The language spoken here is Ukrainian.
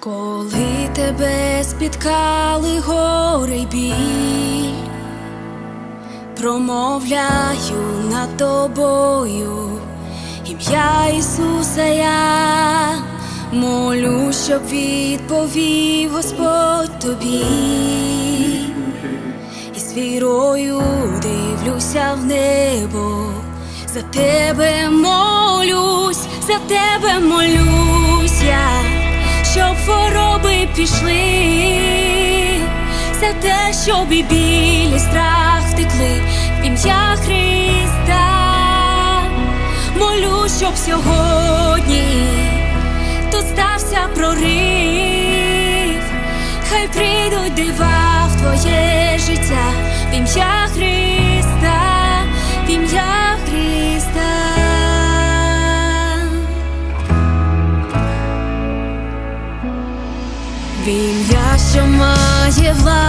Коли тебе спіткали гори й біль, промовляю над тобою ім'я Ісуса я. Молю, щоб відповів Господь тобі, і з вірою дивлюся в небо, за тебе молюсь, за тебе молюсь я, пішли, все те, щоб і біль, і страх втекли в ім'я Христа. Молю, щоб сьогодні тут стався прорив, хай прийдуть дива в твоє життя, в ім'я В ім'я, що має владу